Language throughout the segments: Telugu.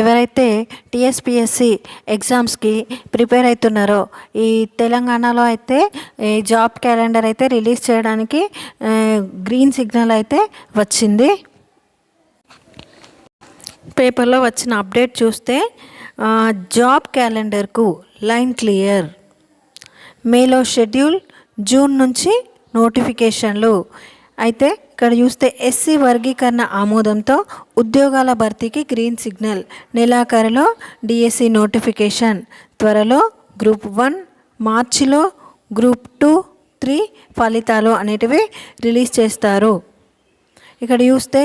ఎవరైతే టీఎస్పిఎస్సి ఎగ్జామ్స్కి ప్రిపేర్ అవుతున్నారో ఈ తెలంగాణలో అయితే ఈ జాబ్ క్యాలెండర్ అయితే రిలీజ్ చేయడానికి గ్రీన్ సిగ్నల్ అయితే వచ్చింది. పేపర్లో వచ్చిన అప్డేట్ చూస్తే జాబ్ క్యాలెండర్కు లైన్ క్లియర్. మేలో షెడ్యూల్ జూన్ నుంచి నోటిఫికేషన్లు అయితే ఇక్కడ చూస్తే ఎస్సీ వర్గీకరణ ఆమోదంతో ఉద్యోగాల భర్తీకి గ్రీన్ సిగ్నల్ నెలాఖరులో డిఎస్సి నోటిఫికేషన్ త్వరలో గ్రూప్ వన్ మార్చిలో గ్రూప్ టూ త్రీ ఫలితాలు అనేటివి రిలీజ్ చేస్తారు. ఇక్కడ చూస్తే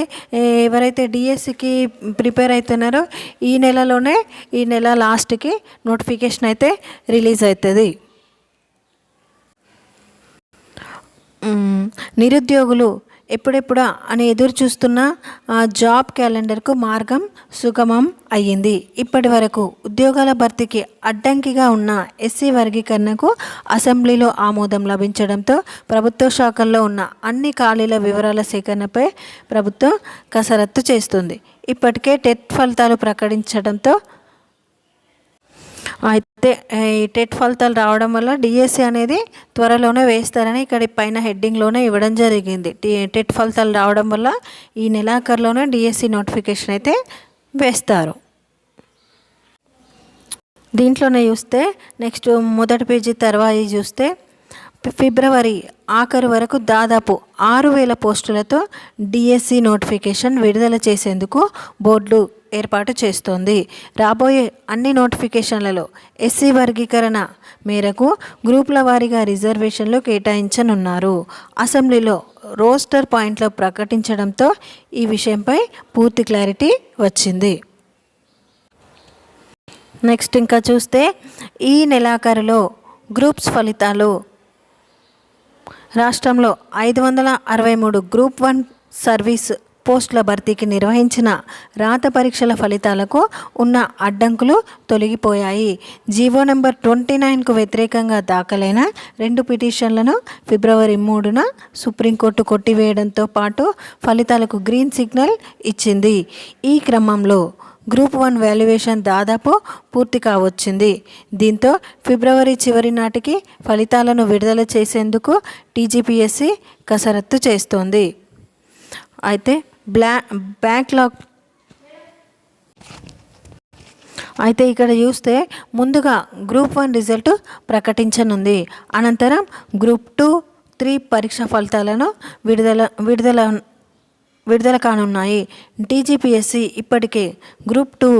ఎవరైతే డిఎస్సికి ప్రిపేర్ అవుతున్నారో ఈ నెలలోనే ఈ నెల లాస్ట్కి నోటిఫికేషన్ అయితే రిలీజ్ అవుతుంది. నిరుద్యోగులు ఎప్పుడెప్పుడా అని ఎదురు చూస్తున్న జాబ్ క్యాలెండర్కు మార్గం సుగమం అయ్యింది. ఇప్పటి వరకు ఉద్యోగాల భర్తీకి అడ్డంకిగా ఉన్న ఎస్సీ వర్గీకరణకు అసెంబ్లీలో ఆమోదం లభించడంతో ప్రభుత్వ శాఖల్లో ఉన్న అన్ని ఖాళీల వివరాల సేకరణపై ప్రభుత్వం కసరత్తు చేస్తుంది. ఇప్పటికే టెట్ ఫలితాలు ప్రకటించడంతో అయితే ఈ టెట్ ఫలితాలు రావడం వల్ల డిఎస్సి అనేది త్వరలోనే వేస్తారని ఇక్కడ పైన హెడ్డింగ్లోనే ఇవ్వడం జరిగింది. టెట్ ఫలితాలు రావడం వల్ల ఈ నెలాఖరులోనే డిఎస్సి నోటిఫికేషన్ అయితే వేస్తారు. దీంట్లోనే చూస్తే నెక్స్ట్ మొదటి పేజీ తర్వాత చూస్తే ఫిబ్రవరి ఆఖరు వరకు దాదాపు ఆరు వేల పోస్టులతో డిఎస్సి నోటిఫికేషన్ విడుదల చేసేందుకు బోర్డు ఏర్పాటు చేస్తోంది. రాబోయే అన్ని నోటిఫికేషన్లలో ఎస్సీ వర్గీకరణ మేరకు గ్రూపుల వారీగా రిజర్వేషన్లు కేటాయించనున్నారు. అసెంబ్లీలో రోస్టర్ పాయింట్లు ప్రకటించడంతో ఈ విషయంపై పూర్తి క్లారిటీ వచ్చింది. నెక్స్ట్ ఇంకా చూస్తే ఈ నెలాఖరులో గ్రూప్స్ ఫలితాలు రాష్ట్రంలో ఐదు వందల అరవై మూడు గ్రూప్ వన్ సర్వీస్ పోస్టుల భర్తీకి నిర్వహించిన రాత పరీక్షల ఫలితాలకు ఉన్న అడ్డంకులు తొలగిపోయాయి. జీవో నెంబర్ ట్వంటీ నైన్కు వ్యతిరేకంగా దాఖలైన రెండు పిటిషన్లను ఫిబ్రవరి మూడున సుప్రీంకోర్టు కొట్టివేయడంతో పాటు ఫలితాలకు గ్రీన్ సిగ్నల్ ఇచ్చింది. ఈ క్రమంలో గ్రూప్ వన్ వాల్యుయేషన్ దాదాపు పూర్తి కావచ్చింది. దీంతో ఫిబ్రవరి చివరి నాటికి ఫలితాలను విడుదల చేసేందుకు టీజీపీఎస్సీ కసరత్తు చేస్తోంది. అయితే బ్లా బ్యాక్లాగ్ అయితే ఇక్కడ చూస్తే ముందుగా గ్రూప్ వన్ రిజల్ట్ ప్రకటించనుంది. అనంతరం గ్రూప్ టూ త్రీ పరీక్ష ఫలితాలను విడుదల విడుదల విడుదల కానున్నాయి. డీజీపీఎస్సీ ఇప్పటికే గ్రూప్ టూ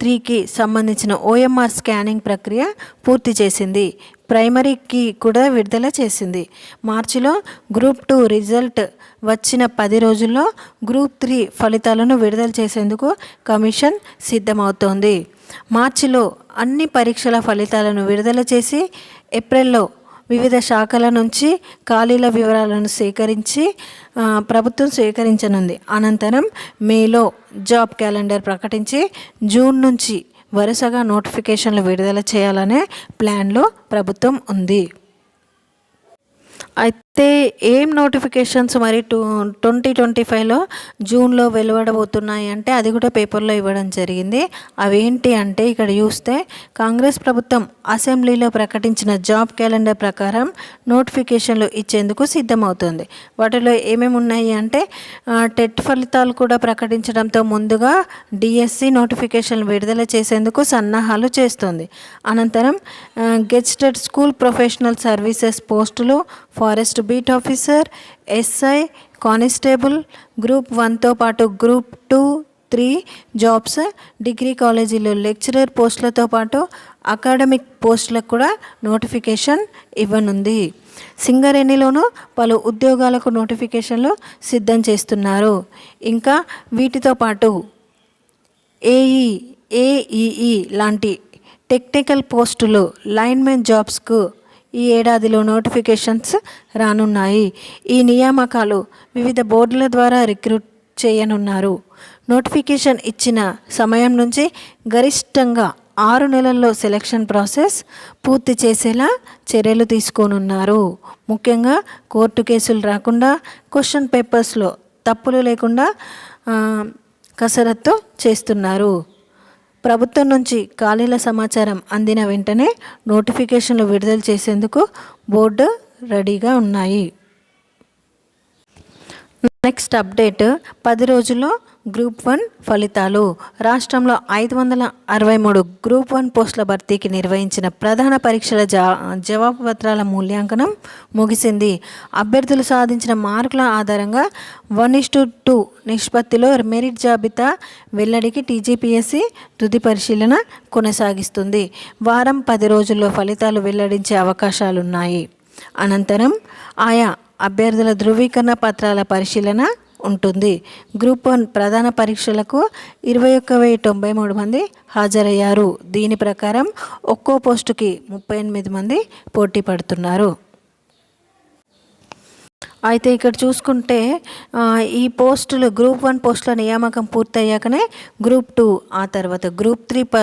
త్రీకి సంబంధించిన ఓఎంఆర్ స్కానింగ్ ప్రక్రియ పూర్తి చేసింది. ప్రైమరీకి కూడా విడుదల చేసింది. మార్చిలో గ్రూప్ టూ రిజల్ట్ వచ్చిన పది రోజుల్లో గ్రూప్ త్రీ ఫలితాలను విడుదల చేసేందుకు కమిషన్ సిద్ధమవుతోంది. మార్చిలో అన్ని పరీక్షల ఫలితాలను విడుదల చేసి ఏప్రిల్లో వివిధ శాఖల నుంచి ఖాళీల వివరాలను సేకరించి ప్రభుత్వం సేకరించనుంది. అనంతరం మేలో జాబ్ క్యాలెండర్ ప్రకటించి జూన్ నుంచి వరుసగా నోటిఫికేషన్లు విడుదల చేయాలనే ప్లాన్లో ప్రభుత్వం ఉంది. అయితే ఏం నోటిఫికేషన్స్ మరి టూ ట్వంటీ ట్వంటీ ఫైవ్లో జూన్లో వెలువడబోతున్నాయి అంటే అది కూడా పేపర్లో ఇవ్వడం జరిగింది. అవేంటి అంటే ఇక్కడ చూస్తే కాంగ్రెస్ ప్రభుత్వం అసెంబ్లీలో ప్రకటించిన జాబ్ క్యాలెండర్ ప్రకారం నోటిఫికేషన్లు ఇచ్చేందుకు సిద్ధమవుతుంది. వాటిలో ఏమేమి ఉన్నాయి అంటే టెట్ ఫలితాలు కూడా ప్రకటించడంతో ముందుగా డిఎస్సి నోటిఫికేషన్ విడుదల చేసేందుకు సన్నాహాలు చేస్తుంది. అనంతరం గెజిటెడ్ స్కూల్ ప్రొఫెషనల్ సర్వీసెస్ పోస్టులు forest beat officer SI constable group వన్తో పాటు group two three jobs degree కాలేజీలో లెక్చరర్ పోస్టులతో పాటు అకాడమిక్ పోస్టులకు కూడా నోటిఫికేషన్ ఇవ్వనుంది. సింగరేణిలోనూ పలు ఉద్యోగాలకు నోటిఫికేషన్లు సిద్ధం చేస్తున్నారు. ఇంకా వీటితో పాటు ఏఈ ఏఈఈ లాంటి టెక్నికల్ పోస్టులు లైన్మెన్ జాబ్స్కు ఈ ఏడాదిలో నోటిఫికేషన్స్ రానున్నాయి. ఈ నియామకాలు వివిధ బోర్డుల ద్వారా రిక్రూట్ చేయనున్నారు. నోటిఫికేషన్ ఇచ్చిన సమయం నుంచి గరిష్టంగా ఆరు నెలల్లో సెలక్షన్ ప్రాసెస్ పూర్తి చేసేలా చర్యలు తీసుకోనున్నారు. ముఖ్యంగా కోర్టు కేసులు రాకుండా క్వశ్చన్ పేపర్స్లో తప్పులు లేకుండా కసరత్తు చేస్తున్నారు. ప్రభుత్వం నుంచి ఖాళీల సమాచారం అందిన వెంటనే నోటిఫికేషన్లు విడుదల చేసేందుకు బోర్డు రెడీగా ఉన్నాయి. Next update. పది రోజుల్లో గ్రూప్ వన్ ఫలితాలు. రాష్ట్రంలో ఐదు వందల అరవై మూడు గ్రూప్ వన్ పోస్టుల భర్తీకి నిర్వహించిన ప్రధాన పరీక్షల జా జవాబు పత్రాల మూల్యాంకనం ముగిసింది. అభ్యర్థులు సాధించిన మార్కుల ఆధారంగా వన్ ఇస్ టు టూ నిష్పత్తిలో మెరిట్ జాబితా వెల్లడికి టీజీపీఎస్సీ తుది పరిశీలన కొనసాగిస్తుంది. వారం పది రోజుల్లో ఫలితాలు వెల్లడించే అవకాశాలున్నాయి. అనంతరం ఆయా అభ్యర్థుల ధృవీకరణ పత్రాల పరిశీలన ఉంటుంది. గ్రూప్ వన్ ప్రధాన పరీక్షలకు ఇరవై ఒక్క వెయ్యి తొంభై మూడు మంది హాజరయ్యారు. దీని ప్రకారం ఒక్కో పోస్టుకి ముప్పై ఎనిమిది మంది పోటీ పడుతున్నారు. అయితే ఇక్కడ చూసుకుంటే ఈ పోస్టులు గ్రూప్ వన్ పోస్టుల నియామకం పూర్తయ్యాకనే గ్రూప్ టూ ఆ తర్వాత గ్రూప్ త్రీ ప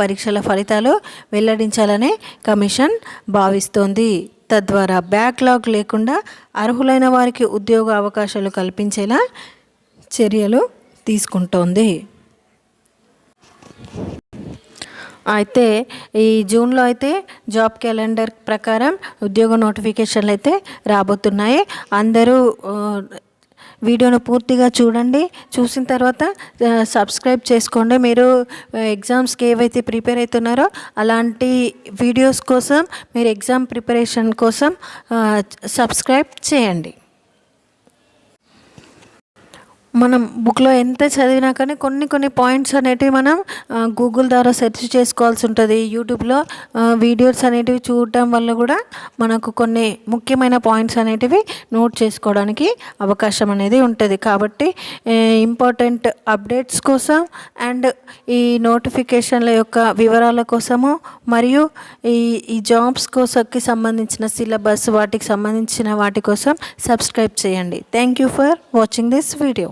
పరీక్షల ఫలితాలు వెల్లడించాలని కమిషన్ భావిస్తోంది. తద్వారా బ్యాక్లాగ్ లేకుండా అర్హులైన వారికి ఉద్యోగ అవకాశాలు కల్పించేలా చర్యలు తీసుకుంటోంది. అయితే ఈ జూన్లో అయితే జాబ్ క్యాలెండర్ ప్రకారం ఉద్యోగ నోటిఫికేషన్లు అయితే రాబోతున్నాయి. అందరూ వీడియోను పూర్తిగా చూడండి. చూసిన తర్వాత సబ్స్క్రైబ్ చేసుకోండి. మీరు ఎగ్జామ్స్కి ఏవైతే ప్రిపేర్ అవుతున్నారో అలాంటి వీడియోస్ కోసం మీరు ఎగ్జామ్ ప్రిపరేషన్ కోసం సబ్స్క్రైబ్ చేయండి. మనం బుక్లో ఎంత చదివినా కానీ కొన్ని కొన్ని పాయింట్స్ అనేటివి మనం గూగుల్ ద్వారా సెర్చ్ చేసుకోవాల్సి ఉంటుంది. యూట్యూబ్లో వీడియోస్ అనేటివి చూడటం వల్ల కూడా మనకు కొన్ని ముఖ్యమైన పాయింట్స్ అనేటివి నోట్ చేసుకోవడానికి అవకాశం అనేది ఉంటుంది. కాబట్టి ఇంపార్టెంట్ అప్డేట్స్ కోసం అండ్ ఈ నోటిఫికేషన్ల యొక్క వివరాల కోసము మరియు ఈ ఈ జాబ్స్ కోసంకి సంబంధించిన సిలబస్ వాటికి సంబంధించిన వాటి కోసం సబ్స్క్రైబ్ చేయండి. Thank you for watching this video.